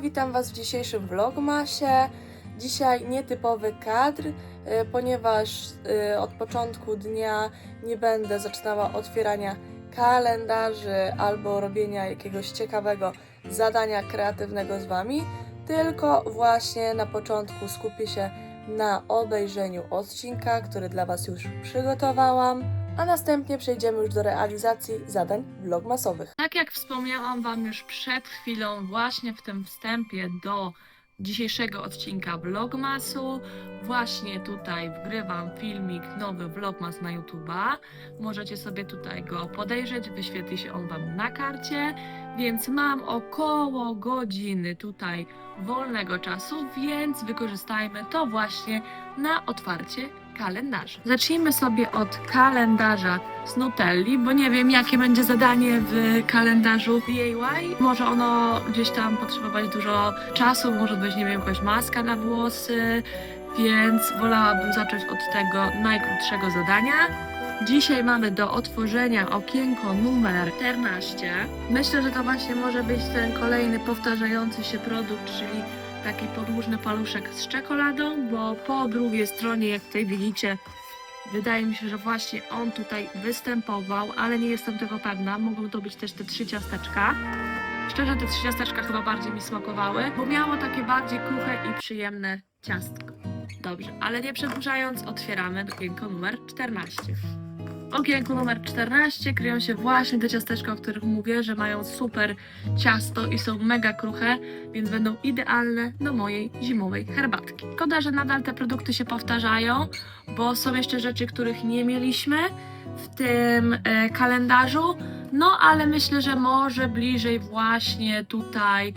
Witam Was w dzisiejszym vlogmasie. Dzisiaj nietypowy kadr, y, ponieważ y, od początku dnia nie będę zaczynała otwierania kalendarzy albo robienia jakiegoś ciekawego zadania kreatywnego z Wami, tylko właśnie na początku skupię się na obejrzeniu odcinka, który dla Was już przygotowałam, a następnie przejdziemy już do realizacji zadań vlogmasowych. Tak jak wspomniałam Wam już przed chwilą, właśnie w tym wstępie do dzisiejszego odcinka Vlogmasu, właśnie tutaj wgrywam filmik, nowy Vlogmas na YouTube'a. Możecie sobie tutaj go podejrzeć, wyświetli się on Wam na karcie, więc mam około godziny tutaj wolnego czasu, więc wykorzystajmy to właśnie na otwarcie kalendarza. Zacznijmy sobie od kalendarza z Nutelli, bo nie wiem, jakie będzie zadanie w kalendarzu DIY. Może ono gdzieś tam potrzebować dużo czasu, może być, nie wiem, jakaś maska na włosy, więc wolałabym zacząć od tego najkrótszego zadania. Dzisiaj mamy do otworzenia okienko numer 14. Myślę, że to właśnie może być ten kolejny powtarzający się produkt, czyli taki podłużny paluszek z czekoladą, bo po drugiej stronie, jak tutaj widzicie, Wydaje mi się, że właśnie on tutaj występował, ale nie jestem tego pewna. Mogą to być też te trzy ciasteczka. Szczerze, te trzy ciasteczka chyba bardziej mi smakowały, bo miało takie bardziej kruche i przyjemne ciastko. Dobrze, ale nie przedłużając, otwieramy okienko numer 14. W okienku numer 14 kryją się właśnie te ciasteczka, o których mówię, że mają super ciasto i są mega kruche, więc będą idealne do mojej zimowej herbatki. Szkoda, że nadal te produkty się powtarzają, bo są jeszcze rzeczy, których nie mieliśmy w tym e, kalendarzu. No, ale myślę, że może bliżej właśnie tutaj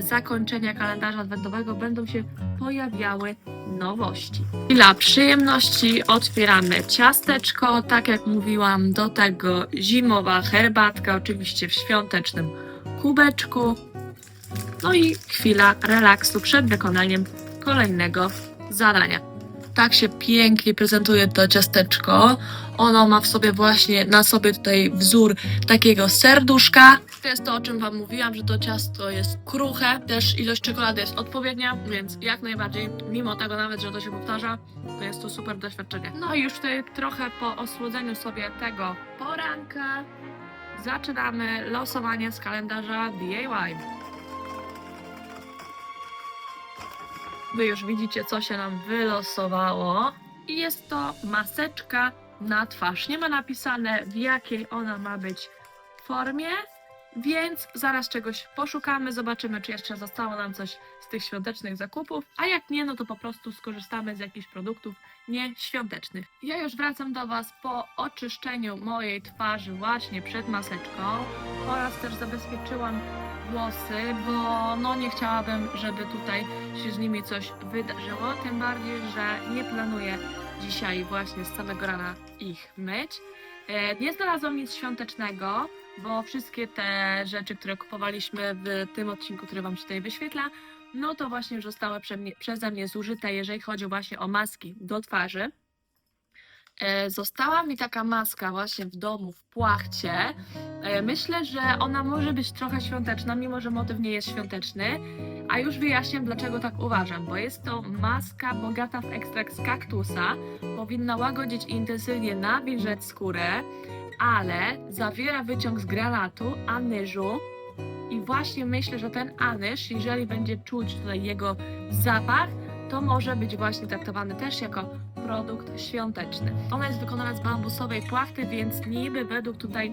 zakończenia kalendarza adwentowego będą się pojawiały nowości. Dla przyjemności otwieramy ciasteczko, tak jak mówiłam, do tego zimowa herbatka, oczywiście w świątecznym kubeczku. No i chwila relaksu przed wykonaniem kolejnego zadania. Tak się pięknie prezentuje to ciasteczko. Ono ma w sobie właśnie na sobie tutaj wzór takiego serduszka. To jest to, o czym Wam mówiłam, że to ciasto jest kruche. Też ilość czekolady jest odpowiednia, więc jak najbardziej, mimo tego nawet, że to się powtarza, to jest to super doświadczenie. No i już tutaj trochę po osłodzeniu sobie tego poranka zaczynamy losowanie z kalendarza DIY. Wy już widzicie, co się nam wylosowało. I jest to maseczka na twarz. Nie ma napisane, w jakiej ona ma być formie, więc zaraz czegoś poszukamy, zobaczymy, czy jeszcze zostało nam coś z tych świątecznych zakupów, a jak nie, no to po prostu skorzystamy z jakichś produktów nieświątecznych. Ja już wracam do Was po oczyszczeniu mojej twarzy właśnie przed maseczką oraz też zabezpieczyłam włosy, bo no nie chciałabym, żeby tutaj się z nimi coś wydarzyło, tym bardziej, że nie planuję dzisiaj właśnie z samego rana ich myć. E, Nie znalazłam nic świątecznego, bo wszystkie te rzeczy, które kupowaliśmy w tym odcinku, który Wam się tutaj wyświetla, no to właśnie już zostały przeze mnie zużyte, jeżeli chodzi właśnie o maski do twarzy. E, Została mi taka maska właśnie w domu w płachcie. E, Myślę, że ona może być trochę świąteczna, mimo że motyw nie jest świąteczny. A już wyjaśniam, dlaczego tak uważam, bo jest to maska bogata w ekstrakt z kaktusa. Powinna łagodzić intensywnie nawilżać skórę, ale zawiera wyciąg z granatu, anyżu. I właśnie myślę, że ten anyż, jeżeli będzie czuć tutaj jego zapach, to może być właśnie traktowany też jako produkt świąteczny. Ona jest wykonana z bambusowej płachty, więc niby według tutaj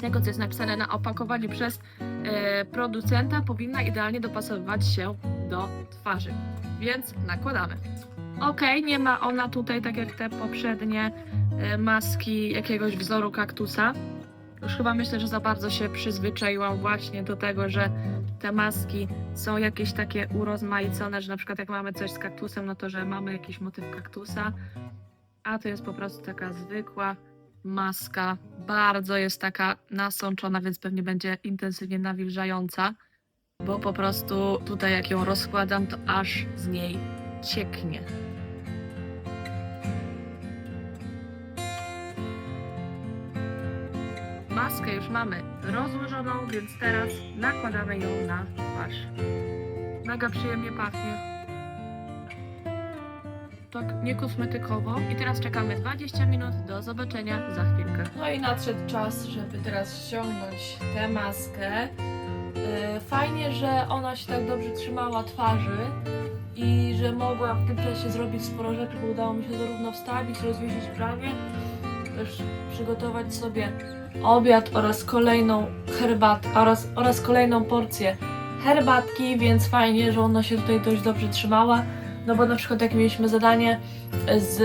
tego, co jest napisane na opakowaniu przez e, producenta, powinna idealnie dopasowywać się do twarzy. Więc nakładamy. Ok, nie ma ona tutaj, tak jak te poprzednie e, maski, jakiegoś wzoru kaktusa. Już chyba myślę, że za bardzo się przyzwyczaiłam właśnie do tego, że te maski są jakieś takie urozmaicone, że na przykład jak mamy coś z kaktusem, no to że mamy jakiś motyw kaktusa, a to jest po prostu taka zwykła maska. Bardzo jest taka nasączona, więc pewnie będzie intensywnie nawilżająca. bo po prostu tutaj jak ją rozkładam, to aż z niej cieknie. Maskę już mamy rozłożoną, więc teraz nakładamy ją na twarz. Mega przyjemnie pachnie. Tak niekosmetykowo. I teraz czekamy 20 minut. Do zobaczenia za chwilkę. No i nadszedł czas, żeby teraz ściągnąć tę maskę. Yy, Fajnie, że ona się tak dobrze trzymała twarzy i że mogła w tym czasie zrobić sporo rzeczy, bo udało mi się zarówno wstawić, rozwiesić prawie, też przygotować sobie obiad oraz kolejną herbatkę oraz, oraz kolejną porcję herbatki, więc fajnie, że ona się tutaj dość dobrze trzymała. No bo na przykład jak mieliśmy zadanie z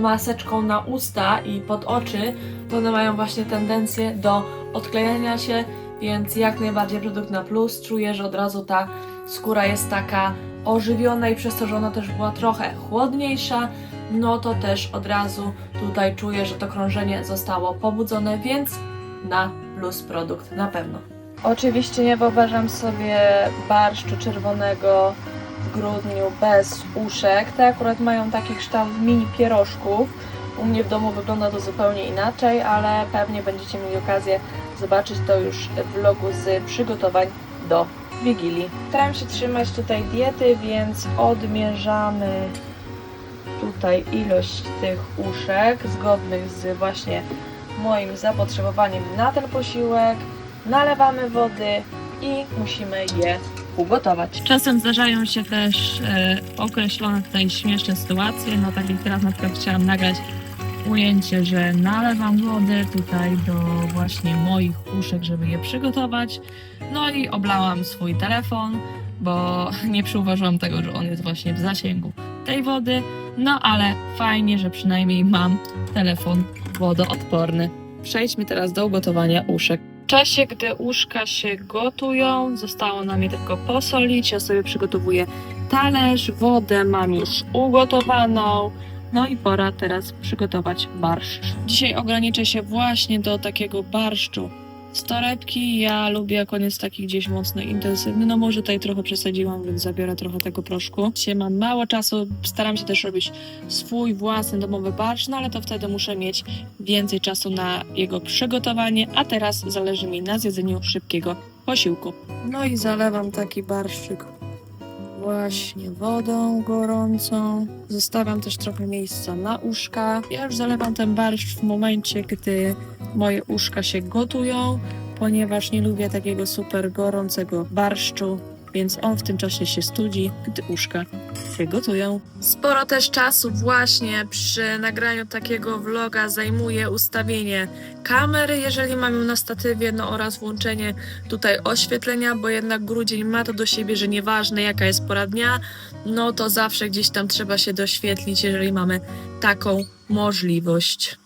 maseczką na usta i pod oczy, to one mają właśnie tendencję do odklejania się, więc jak najbardziej produkt na plus. Czuję, że od razu ta skóra jest taka ożywiona i przez to, że ona też była trochę chłodniejsza, no to też od razu tutaj czuję, że to krążenie zostało pobudzone, więc na plus produkt na pewno. Oczywiście nie wyobrażam sobie barszczu czerwonego w grudniu bez uszek. Te akurat mają taki kształt mini pierożków. U mnie w domu wygląda to zupełnie inaczej, ale pewnie będziecie mieli okazję zobaczyć to już w vlogu z przygotowań do Wigilii. Staram się trzymać tutaj diety, więc odmierzamy tutaj ilość tych uszek zgodnych z właśnie moim zapotrzebowaniem na ten posiłek. Nalewamy wody i musimy je ugotować. Czasem zdarzają się też e, określone tutaj śmieszne sytuacje. No tak jak teraz na przykład chciałam nagrać ujęcie, że nalewam wodę tutaj do właśnie moich uszek, żeby je przygotować. No i oblałam swój telefon, bo nie przyuważyłam tego, że on jest właśnie w zasięgu tej wody. No ale fajnie, że przynajmniej mam telefon wodoodporny. Przejdźmy teraz do ugotowania uszek. W czasie, gdy uszka się gotują, zostało nam je tylko posolić. Ja sobie przygotowuję talerz, wodę mam już ugotowaną. No i pora teraz przygotować barszcz. Dzisiaj ograniczę się właśnie do takiego barszczu z torebki. Ja lubię, jest taki gdzieś mocno intensywny. No może tutaj trochę przesadziłam, więc zabiorę trochę tego proszku. Dzisiaj mam mało czasu, staram się też robić swój własny domowy barszcz, no ale to wtedy muszę mieć więcej czasu na jego przygotowanie, a teraz zależy mi na zjedzeniu szybkiego posiłku. No i zalewam taki barszczyk właśnie wodą gorącą. Zostawiam też trochę miejsca na uszka. Ja już zalewam ten barszcz w momencie, gdy moje uszka się gotują, ponieważ nie lubię takiego super gorącego barszczu, więc on w tym czasie się studzi, gdy uszka się gotują. Sporo też czasu właśnie przy nagraniu takiego vloga zajmuje ustawienie kamery, jeżeli mam ją na statywie, no oraz włączenie tutaj oświetlenia, bo jednak grudzień ma to do siebie, że nieważne jaka jest pora dnia, no to zawsze gdzieś tam trzeba się doświetlić, jeżeli mamy taką możliwość.